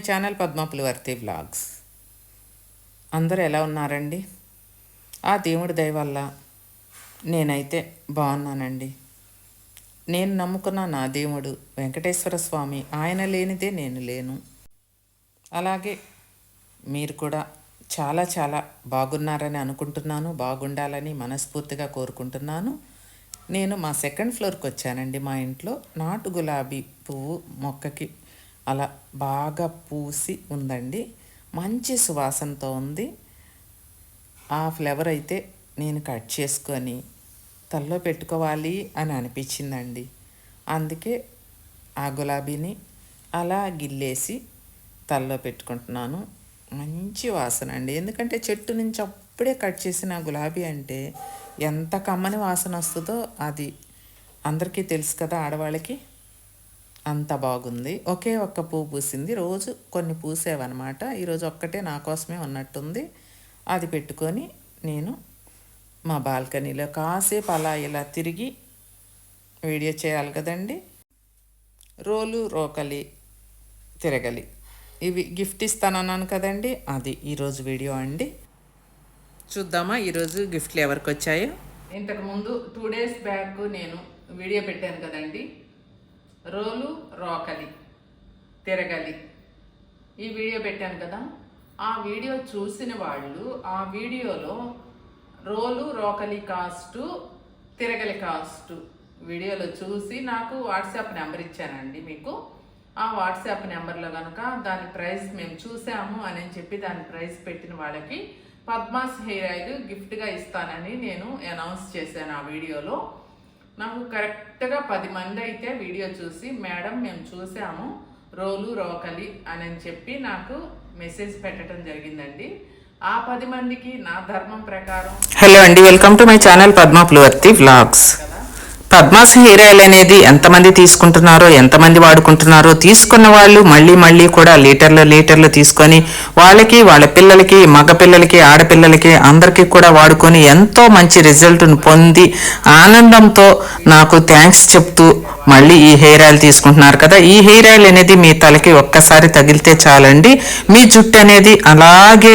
My channel Padmapulivarthi vlogs. అందరూ ఎలా ఉన్నారండి? ఆ దేవుడి దయ వల్ల నేనైతే బాగున్నానండి. నేను నమ్ముకున్న నా దేవుడు వెంకటేశ్వర స్వామి ఆయన లేనిదే నేను లేను. అలాగే మీరు కూడా చాలా చాలా బాగున్నారని అనుకుంటున్నాను బాగుండాలని మనస్ఫూర్తిగా కోరుకుంటున్నాను. నేను మా సెకండ్ ఫ్లోర్కి వచ్చానండి మా ఇంట్లో. నాటు గులాబీ పువ్వు మొక్కకి అలా బాగా పూసి ఉందండి. మంచి సువాసనతో ఉంది. ఆ ఫ్లేవర్ అయితే నేను కట్ చేసుకొని తల్లో పెట్టుకోవాలి అని అనిపించిందండి. అందుకే ఆ గులాబీని అలా గిల్లేసి తల్లో పెట్టుకుంటున్నాను. మంచి వాసన అండి. ఎందుకంటే చెట్టు నుంచి అప్పుడే కట్ చేసిన గులాబీ అంటే ఎంత కమ్మని వాసన వస్తుందో అది అందరికీ తెలుసు కదా ఆడవాళ్ళకి. అంత బాగుంది. ఒకే ఒక్క పువ్వు పూసింది. రోజు కొన్ని పూసేవన్నమాట. ఈరోజు ఒక్కటే నా కోసమే ఉన్నట్టుంది. అది పెట్టుకొని నేను మా బాల్కనీలో కాసేపు అలా ఇలా తిరిగి వీడియో చేయాలి కదండి. రోలు రోకలి తిరగలి. ఇవి గిఫ్ట్ ఇస్తానన్నాను కదండి. అది ఈరోజు వీడియో అండి. చూద్దామా ఈరోజు గిఫ్ట్లు ఎవరికి వచ్చాయో? ఇంతకుముందు టూ డేస్ బ్యాక్ నేను వీడియో పెట్టాను కదండి. రోలు రోకలి తిరగలి. ఈ వీడియో పెట్టాను కదా. ఆ వీడియో చూసిన వాళ్ళు ఆ వీడియోలో రోలు రోకలి కాస్టు తిరగలి కాస్టు వీడియోలో చూసి నాకు వాట్సాప్ నెంబర్ ఇచ్చానండి మీకు. ఆ వాట్సాప్ నెంబర్లో కనుక దాని ప్రైస్ మేము చూసాము అని చెప్పి దాని ప్రైస్ పెట్టిన వాళ్ళకి పద్మాస్ హెయిర్ ఆయిల్ గిఫ్ట్గా ఇస్తానని నేను అనౌన్స్ చేశాను ఆ వీడియోలో. నాకు కరెక్ట్గా పది మంది అయితే వీడియో చూసి మేడం మేము చూసాము రోలు రోకలి అని చెప్పి నాకు మెసేజ్ పెట్టడం జరిగిందండి. ఆ పది మందికి నా ధర్మం ప్రకారం హలో అండి welcome to my channel Padma ప్లువర్తి vlogs Padma's hair oil అనేది ఎంతమంది తీసుకుంటున్నారో ఎంతమంది వాడుకుంటున్నారో తీసుకున్న వాళ్ళు మళ్ళీ మళ్ళీ కూడా లీటర్లు లీటర్లు తీసుకొని వాళ్ళకి వాళ్ళ పిల్లలకి మగ పిల్లలకి ఆడపిల్లలకి అందరికీ కూడా వాడుకొని ఎంతో మంచి రిజల్ట్ను పొంది ఆనందంతో నాకు థ్యాంక్స్ చెప్తూ మళ్ళీ ఈ హెయిర్ ఆయిల్ తీసుకుంటున్నారు కదా. ఈ హెయిర్ ఆయిల్ అనేది మీ తలకి ఒక్కసారి తగిలితే చాలండి. మీ జుట్టు అనేది అలాగే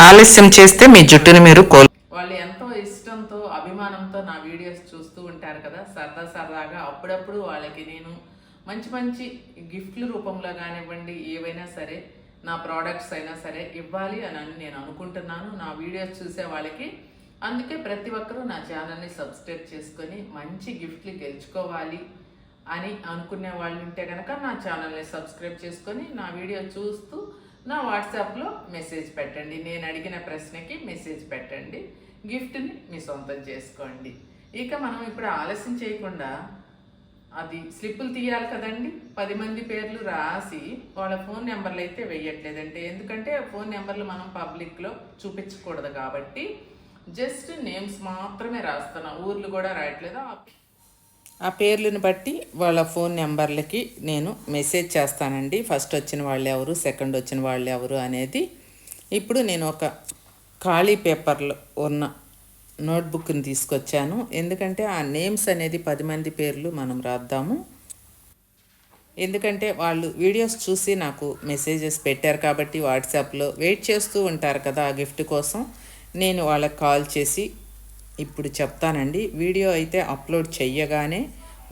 ఆలస్యం చేస్తే మీ జుట్టుని మీరు కోల్ వాళ్ళు ఎంతో ఇష్టంతో అభిమానంతో నా వీడియోస్ చూస్తూ ఉంటారు కదా. సరదా సరదాగా అప్పుడప్పుడు వాళ్ళకి నేను మంచి మంచి గిఫ్ట్ల రూపంలో కానివ్వండి ఏవైనా సరే నా ప్రోడక్ట్స్ అయినా సరే ఇవ్వాలి అని అని నేను అనుకుంటున్నాను. నా వీడియోస్ చూసే వాళ్ళకి. అందుకే ప్రతి ఒక్కరూ నా ఛానల్ని సబ్స్క్రైబ్ చేసుకొని మంచి గిఫ్ట్లు గెలుచుకోవాలి అని అనుకునే వాళ్ళు ఉంటే కనుక నా ఛానల్ని సబ్స్క్రైబ్ చేసుకొని నా వీడియో చూస్తూ నా వాట్సాప్లో మెసేజ్ పెట్టండి. నేను అడిగిన ప్రశ్నకి మెసేజ్ పెట్టండి. గిఫ్ట్ని మీ సొంతం చేసుకోండి. ఇక మనం ఇప్పుడు ఆలస్యం చేయకుండా అది స్లిప్పులు తీయాలి కదండి. పది మంది పేర్లు రాసి వాళ్ళ ఫోన్ నెంబర్లు అయితే వెయ్యట్లేదంటే ఎందుకంటే ఫోన్ నెంబర్లు మనం పబ్లిక్లో చూపించకూడదు కాబట్టి జస్ట్ నేమ్స్ మాత్రమే రాస్తున్నా. ఊర్లు కూడా రాయట్లేదు. ఆ పేర్లను బట్టి వాళ్ళ ఫోన్ నెంబర్లకి నేను మెసేజ్ చేస్తానండి. ఫస్ట్ వచ్చిన వాళ్ళు ఎవరు సెకండ్ వచ్చిన వాళ్ళు ఎవరు అనేది. ఇప్పుడు నేను ఒక ఖాళీ పేపర్లో ఉన్న నోట్బుక్ని తీసుకొచ్చాను. ఎందుకంటే ఆ నేమ్స్ అనేది పది మంది పేర్లు మనం రాద్దాము. ఎందుకంటే వాళ్ళు వీడియోస్ చూసి నాకు మెసేజెస్ పెట్టారు కాబట్టి వాట్సాప్లో వెయిట్ చేస్తూ ఉంటారు కదా ఆ గిఫ్ట్ కోసం. నేను వాళ్ళకి కాల్ చేసి ఇప్పుడు చెప్తానండి. వీడియో అయితే అప్లోడ్ చెయ్యగానే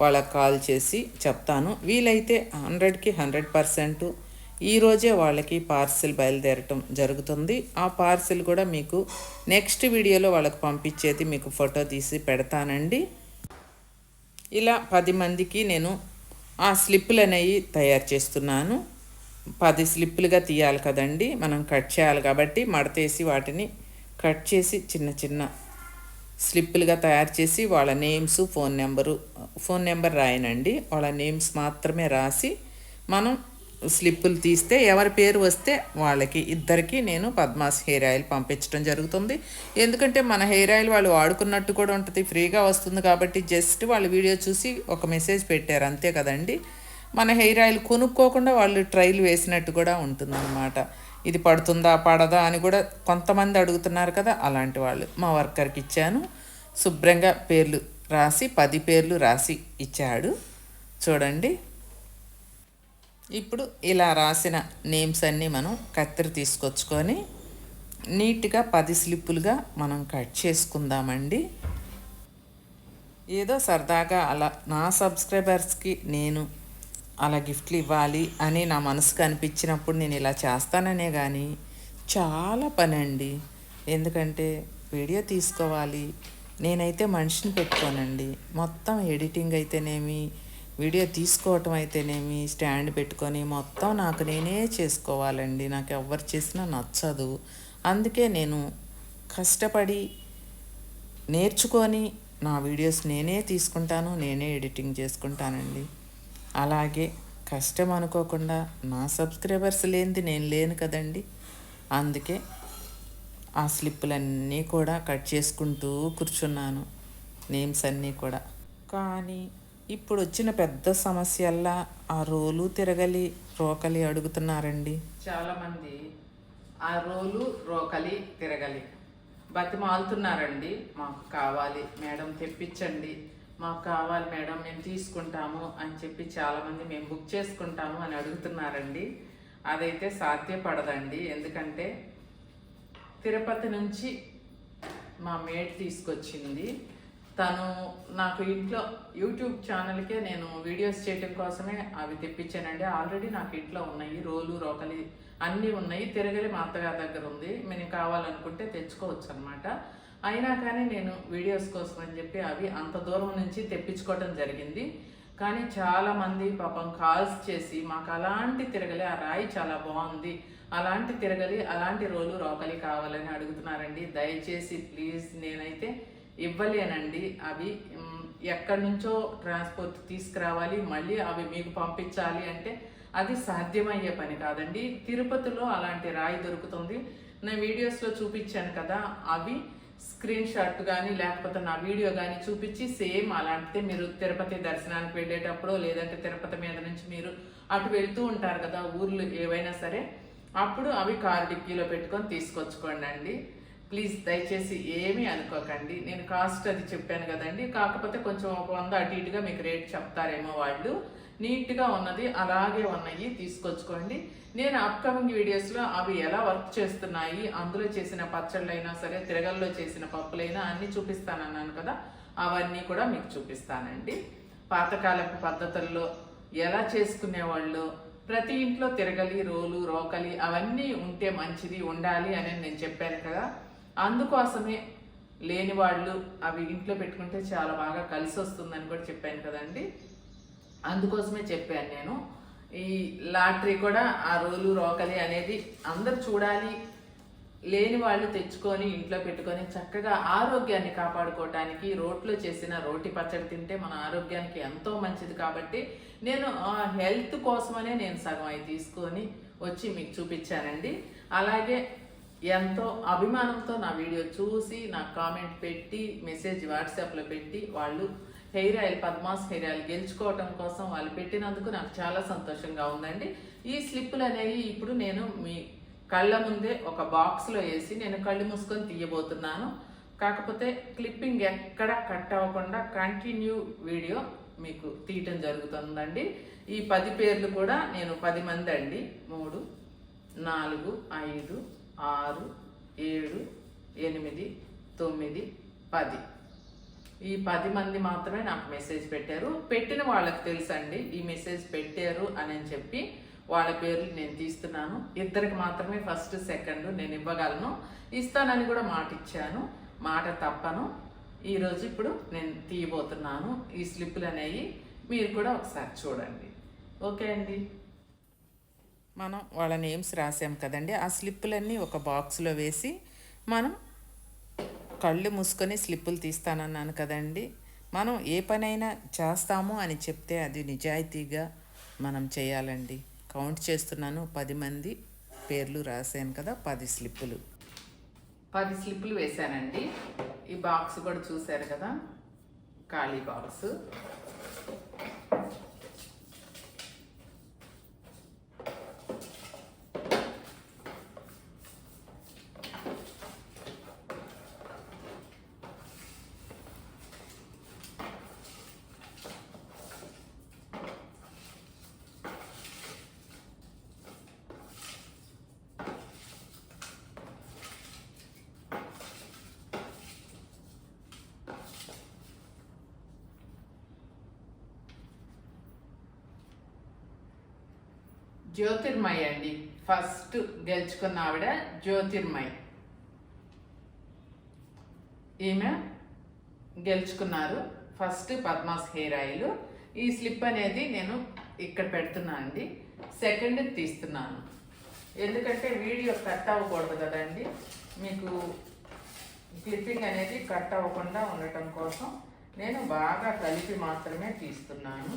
వాళ్ళకి కాల్ చేసి చెప్తాను. వీలైతే హండ్రెడ్కి హండ్రెడ్ పర్సెంట్ ఈరోజే వాళ్ళకి పార్సిల్ బయలుదేరటం జరుగుతుంది. ఆ పార్సిల్ కూడా మీకు నెక్స్ట్ వీడియోలో వాళ్ళకి పంపించేది మీకు ఫోటో తీసి పెడతానండి. ఇలా పది మందికి నేను ఆ స్లిప్పులు అనేవి తయారు చేస్తున్నాను. పది స్లిప్పులుగా తీయాలి కదండి. మనం కట్ చేయాలి కాబట్టి మడతేసి వాటిని కట్ చేసి చిన్న చిన్న స్లిప్పులుగా తయారు చేసి వాళ్ళ names phone number phone number రాయనండి. వాళ్ళ నేమ్స్ మాత్రమే రాసి మనం స్లిప్పులు తీస్తే ఎవరి పేరు వస్తే వాళ్ళకి ఇద్దరికి నేను పద్మాస్ హెయిర్ ఆయిల్ పంపించడం జరుగుతుంది. ఎందుకంటే మన హెయిర్ ఆయిల్ వాళ్ళు వాడుకున్నట్టు కూడా ఉంటుంది ఫ్రీగా వస్తుంది కాబట్టి జస్ట్ వాళ్ళు వీడియో చూసి ఒక మెసేజ్ పెట్టారు అంతే కదండి. మన హెయిర్ ఆయిల్ కొనుక్కోకుండా వాళ్ళు ట్రైల్ వేసినట్టు కూడా ఉంటుందన్నమాట. ఇది పడుతుందా పడదా అని కూడా కొంతమంది అడుగుతున్నారు కదా అలాంటి వాళ్ళు. మా వర్కర్కి ఇచ్చాను. శుభ్రంగా పేర్లు రాసి పది పేర్లు రాసి ఇచ్చాడు. చూడండి. ఇప్పుడు ఇలా రాసిన నేమ్స్ అన్నీ మనం కత్తిరి తీసుకొచ్చుకొని నీట్గా పది స్లిప్పులుగా మనం కట్ చేసుకుందామండి. ఏదో సరదాగా అలా నా సబ్స్క్రైబర్స్కి నేను అలా గిఫ్ట్లు ఇవ్వాలి అని నా మనసుకు అనిపించినప్పుడు నేను ఇలా చేస్తాననే కానీ చాలా పని అండి ఎందుకంటే వీడియో తీసుకోవాలి. నేనైతే మనిషిని పెట్టుకోనండి. మొత్తం ఎడిటింగ్ అయితేనేమి వీడియో తీసుకోవటం అయితేనేమి స్టాండ్ పెట్టుకొని మొత్తం నాకు నేనే చేసుకోవాలండి. నాకు ఎవరు చేసినా నచ్చదు. అందుకే నేను కష్టపడి నేర్చుకొని నా వీడియోస్ నేనే తీసుకుంటాను నేనే ఎడిటింగ్ చేసుకుంటానండి. అలాగే కష్టం అనుకోకుండా నా సబ్స్క్రైబర్స్ లేనిది నేను లేను కదండి. అందుకే ఆ స్లిప్పులన్నీ కూడా కట్ చేసుకుంటూ కూర్చున్నాను. నేమ్స్ అన్నీ కూడా. కానీ ఇప్పుడు వచ్చిన పెద్ద సమస్యల్లా ఆ రోలు తిరగలి రోకలి అడుగుతున్నారండి. చాలామంది ఆ రోలు రోకలి తిరగలి బతిమాలుతున్నారండి. మాకు కావాలి. మేడం తెప్పించండి. మాకు కావాలి మేడం మేము తీసుకుంటాము అని చెప్పి చాలామంది మేము బుక్ చేసుకుంటాము అని అడుగుతున్నారండి. అదైతే సాధ్యపడదండి. ఎందుకంటే తిరుపతి నుంచి మా మేడ్ తీసుకొచ్చింది. తను నాకు ఇంట్లో యూట్యూబ్ ఛానల్కే నేను వీడియోస్ చేయటం కోసమే అవి తెప్పించానండి. ఆల్రెడీ నాకు ఇంట్లో ఉన్నాయి రోలు రోకలి అన్నీ ఉన్నాయి. తిరగలి మా అత్తగారి దగ్గర ఉంది. మేము కావాలనుకుంటే తెచ్చుకోవచ్చు అనమాట అయినా కానీ నేను వీడియోస్ కోసం అని చెప్పి అవి అంత దూరం నుంచి తెప్పించుకోవటం జరిగింది. కానీ చాలామంది పాపం కాల్స్ చేసి మాకు అలాంటి తిరగలి ఆ రాయి చాలా బాగుంది అలాంటి తిరగలి అలాంటి రోలు రోకలి కావాలని అడుగుతున్నారండి. దయచేసి ప్లీజ్ నేనైతే ఇవ్వలేనండి. అవి ఎక్కడి నుంచో ట్రాన్స్పోర్ట్ తీసుకురావాలి మళ్ళీ అవి మీకు పంపించాలి అంటే అది సాధ్యమయ్యే పని కాదండి. తిరుపతిలో అలాంటి రాయి దొరుకుతుంది. నేను వీడియోస్లో చూపించాను కదా అవి స్క్రీన్ షాట్ కానీ లేకపోతే నా వీడియో కానీ చూపించి సేమ్ అలాంటిదే మీరు తిరుపతి దర్శనానికి వెళ్ళేటప్పుడు లేదంటే తిరుపతి మీద నుంచి మీరు అటు వెళ్తూ ఉంటారు కదా ఊర్లు ఏవైనా సరే అప్పుడు అవి కారు డిక్కీలో పెట్టుకొని తీసుకొచ్చుకోండి అండి ప్లీజ్ దయచేసి ఏమీ అనుకోకండి. నేను కాస్ట్ అది చెప్పాను కదండి. కాకపోతే కొంచెం ఒక వంద అటు ఇటుగా మీకు రేట్ చెప్తారేమో వాళ్ళు. నీట్గా ఉన్నది అలాగే ఉన్నాయి తీసుకొచ్చుకోండి. నేను అప్కమింగ్ వీడియోస్లో అవి ఎలా వర్క్ చేస్తున్నాయి అందులో చేసిన పచ్చళ్ళైనా సరే తిరగల్లో చేసిన పప్పులైనా అన్నీ చూపిస్తానన్నాను కదా అవన్నీ కూడా మీకు చూపిస్తానండి. పాతకాలపు పద్ధతుల్లో ఎలా చేసుకునేవాళ్ళు ప్రతి ఇంట్లో తిరగలి రోలు రోకలి అవన్నీ ఉంటే మంచిది ఉండాలి అని నేను చెప్పాను కదా. అందుకోసమే లేని వాళ్ళు అవి ఇంట్లో పెట్టుకుంటే చాలా బాగా కలిసి వస్తుందని కూడా చెప్పాను కదండి. అందుకోసమే చెప్పాను నేను. ఈ లాటరీ కూడా ఆ రోలు రోకలి అనేది అందరు చూడాలి లేని వాళ్ళు తెచ్చుకొని ఇంట్లో పెట్టుకొని చక్కగా ఆరోగ్యాన్ని కాపాడుకోవటానికి రోట్లో చేసిన రోటి పచ్చడి తింటే మన ఆరోగ్యానికి ఎంతో మంచిది కాబట్టి నేను హెల్త్ కోసమనే నేను సగం అవి తీసుకొని వచ్చి మీకు చూపించానండి. అలాగే ఎంతో అభిమానంతో నా వీడియో చూసి నా కామెంట్ పెట్టి మెసేజ్ వాట్సాప్లో పెట్టి వాళ్ళు hair oil Padma's hair oil గెలుచుకోవటం కోసం వాళ్ళు పెట్టినందుకు నాకు చాలా సంతోషంగా ఉందండి. ఈ స్లిప్పులు అనేవి ఇప్పుడు నేను మీ కళ్ళ ముందే ఒక బాక్స్లో వేసి నేను కళ్ళు మూసుకొని తీయబోతున్నాను. కాకపోతే క్లిప్పింగ్ ఎక్కడ కట్ అవ్వకుండా కంటిన్యూ వీడియో మీకు తీయటం జరుగుతుందండి. ఈ పది పేర్లు కూడా నేను పది మంది అండి. మూడు నాలుగు ఐదు ఆరు ఏడు ఎనిమిది తొమ్మిది పది. ఈ పది మంది మాత్రమే నాకు మెసేజ్ పెట్టారు. పెట్టిన వాళ్ళకి తెలుసండి ఈ మెసేజ్ పెట్టారు అని చెప్పి వాళ్ళ పేర్లు నేను తీస్తున్నాను. ఇద్దరికి మాత్రమే ఫస్ట్ సెకండ్ నేను ఇవ్వగలను. ఇస్తానని కూడా మాట ఇచ్చాను. మాట తప్పను. ఈరోజు ఇప్పుడు నేను తీయబోతున్నాను. ఈ స్లిప్పులు అనేవి మీరు కూడా ఒకసారి చూడండి. ఓకే అండి. మనం వాళ్ళ నేమ్స్ రాసాం కదండి. ఆ స్లిప్పులన్నీ ఒక బాక్స్లో వేసి మనం కళ్ళు మూసుకొని స్లిప్పులు తీస్తానన్నాను కదండి. మనం ఏ పనైనా చేస్తాము అని చెప్తే అది నిజాయితీగా మనం చేయాలండి. కౌంట్ చేస్తున్నాను పది మంది పేర్లు రాశాను కదా పది స్లిప్పులు. పది స్లిప్పులు వేశానండి. ఈ బాక్స్ కూడా చూశారు కదా ఖాళీ బాక్స్. జ్యోతిర్మయ్ అండి. ఫస్ట్ గెలుచుకున్న ఆవిడ జ్యోతిర్మయ్. ఈమె గెలుచుకున్నారు. First Padma's hair oil. ఈ స్లిప్ అనేది నేను ఇక్కడ పెడుతున్నాను అండి. సెకండ్ తీస్తున్నాను. ఎందుకంటే వీడియో కట్ అవ్వకూడదు కదండి. మీకు క్లిప్పింగ్ అనేది కట్ అవ్వకుండా ఉండటం కోసం నేను బాగా కలిపి మాత్రమే తీస్తున్నాను.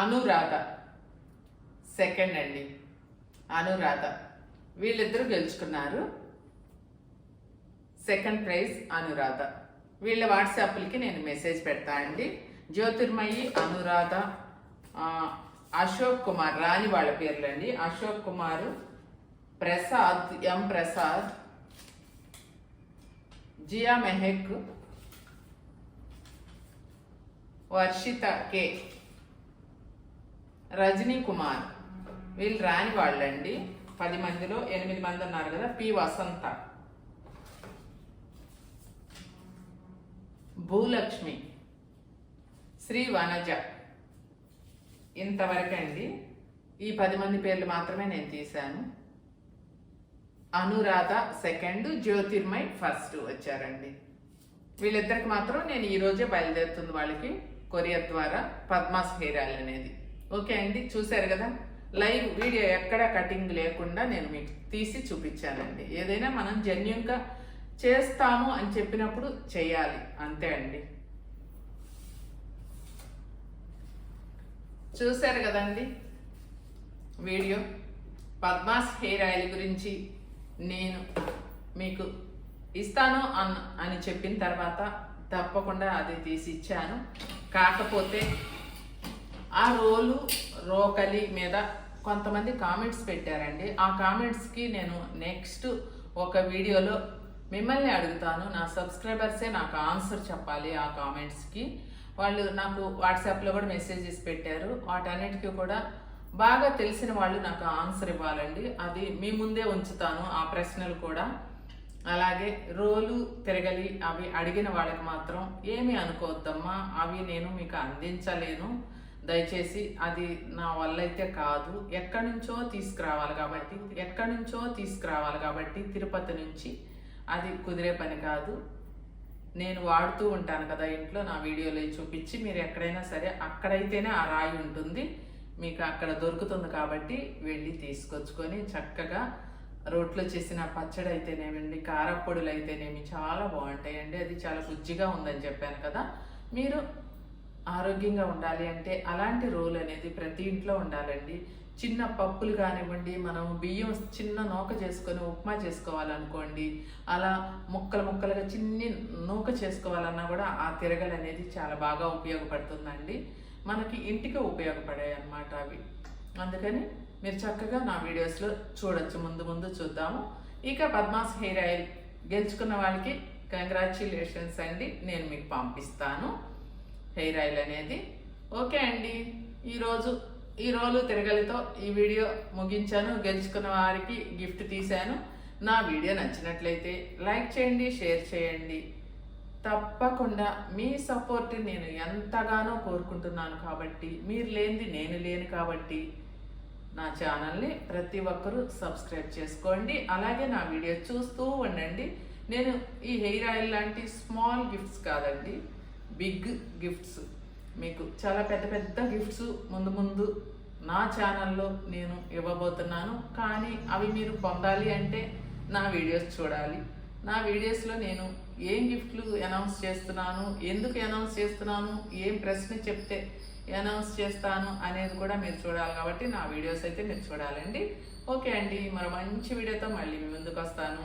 అనురాధ. సెకండ్ అండి. అనురాధ. వీళ్ళిద్దరూ గెలుచుకున్నారు. Second prize Anuradha. వీళ్ళ వాట్సాప్లకి నేను మెసేజ్ పెడతా అండి. జ్యోతిర్మయి అనురాధ అశోక్ కుమార్ రాని వాళ్ళ పేర్లు అండి. అశోక్ కుమార్ ప్రసాద్ ఎం ప్రసాద్ జియా మెహక్ వర్షిత కే. రజనీ కుమార్. వీళ్ళు రాని వాళ్ళండి. పది మందిలో ఎనిమిది మంది ఉన్నారు కదా పి వసంత. భూలక్ష్మి. శ్రీ వనజ. ఇంతవరకండి. ఈ పది మంది పేర్లు మాత్రమే నేను తీశాను. అనురాధ సెకండ్ జ్యోతిర్మయ్ ఫస్ట్ వచ్చారండి. వీళ్ళిద్దరికి మాత్రం నేను ఈరోజే బయలుదేరుతుంది వాళ్ళకి కొరియర్ ద్వారా పద్మాస్ హెయిర్ ఆయిల్ అనేది. ఓకే అండి చూశారు కదా? లైవ్ వీడియో ఎక్కడ కటింగ్ లేకుండా నేను మీకు తీసి చూపించానండి. ఏదైనా మనం జెన్యున్గా చేస్తాము అని చెప్పినప్పుడు చేయాలి. అంతే అండి. చూశారు కదండి వీడియో? పద్మాస్ హెయిర్ ఆయిల్ గురించి నేను మీకు ఇస్తాను అన్ అని చెప్పిన తర్వాత తప్పకుండా అది తీసి ఇచ్చాను. కాకపోతే ఆ రోలు రోకలి మీద కొంతమంది కామెంట్స్ పెట్టారండి. ఆ కామెంట్స్కి నేను నెక్స్ట్ ఒక వీడియోలో మిమ్మల్ని అడుగుతాను. నా సబ్స్క్రైబర్సే నాకు ఆన్సర్ చెప్పాలి ఆ కామెంట్స్కి వాళ్ళు నాకు వాట్సాప్లో కూడా మెసేజెస్ పెట్టారు. వాటన్నిటికీ కూడా బాగా తెలిసిన వాళ్ళు నాకు ఆన్సర్ ఇవ్వాలండి. అది మీ ముందే ఉంచుతాను ఆ ప్రశ్నలు కూడా. అలాగే రోలు తిరగలి అవి అడిగిన వాళ్ళకి మాత్రం ఏమి అనుకోవద్దమ్మా. అవి నేను మీకు అందించలేను. దయచేసి అది నా వల్ల అయితే కాదు. ఎక్కడి నుంచో తీసుకురావాలి కాబట్టి ఎక్కడి నుంచో తీసుకురావాలి కాబట్టి తిరుపతి నుంచి అది కుదిరే పని కాదు. నేను వాడుతూ ఉంటాను కదా ఇంట్లో నా వీడియోలో చూపించి మీరు ఎక్కడైనా సరే అక్కడైతేనే ఆ రాయి ఉంటుంది. మీకు అక్కడ దొరుకుతుంది కాబట్టి వెళ్ళి తీసుకొచ్చుకొని చక్కగా రోట్లో చేసిన పచ్చడి అయితేనేమండి కారపొడులు అయితేనేమి చాలా బాగుంటాయండి. అది చాలా రుచిగా ఉందని చెప్పాను కదా. మీరు ఆరోగ్యంగా ఉండాలి అంటే అలాంటి రోల్ అనేది ప్రతి ఇంట్లో ఉండాలండి. చిన్న పప్పులు కానివ్వండి మనం బియ్యం చిన్న నూక చేసుకొని ఉప్మా చేసుకోవాలనుకోండి అలా ముక్కలు ముక్కలుగా చిన్ని నూక చేసుకోవాలన్నా కూడా ఆ తిరగలు అనేది చాలా బాగా ఉపయోగపడుతుందండి. మనకి ఇంటికి ఉపయోగపడాయి అన్నమాట అవి. అందుకని మీరు చక్కగా నా వీడియోస్లో చూడొచ్చు ముందు ముందు చూద్దాము. ఇక పద్మాస్ హెయిర్ ఆయిల్ గెలుచుకున్న వాళ్ళకి కంగ్రాచ్యులేషన్స్ అండి. నేను మీకు పంపిస్తాను. హెయిర్ ఆయిల్ అనేది. ఓకే అండి. ఈరోజు ఈ రోజు తిరగలితో ఈ వీడియో ముగించాను. గెలుచుకున్న వారికి గిఫ్ట్ తీశాను. నా వీడియో నచ్చినట్లయితే లైక్ చేయండి షేర్ చేయండి. తప్పకుండా మీ సపోర్ట్ నేను ఎంతగానో కోరుకుంటున్నాను కాబట్టి మీరు లేనిది నేను లేను కాబట్టి నా ఛానల్ని ప్రతి ఒక్కరూ సబ్స్క్రైబ్ చేసుకోండి. అలాగే నా వీడియో చూస్తూ ఉండండి. నేను ఈ హెయిర్ ఆయిల్ లాంటి స్మాల్ గిఫ్ట్స్ కాదండి. బిగ్ గిఫ్ట్స్ మీకు చాలా పెద్ద పెద్ద గిఫ్ట్స్ ముందు ముందు నా ఛానల్లో నేను ఇవ్వబోతున్నాను. కానీ అవి మీరు పొందాలి అంటే నా వీడియోస్ చూడాలి. నా వీడియోస్లో నేను ఏం గిఫ్ట్లు అనౌన్స్ చేస్తున్నాను ఎందుకు అనౌన్స్ చేస్తున్నాను ఏం ప్రశ్న చెప్తే అనౌన్స్ చేస్తాను అనేది కూడా మీరు చూడాలి కాబట్టి నా వీడియోస్ అయితే మీరు చూడాలండి. ఓకే అండి మరో మంచి వీడియోతో మళ్ళీ మీ ముందుకు వస్తాను.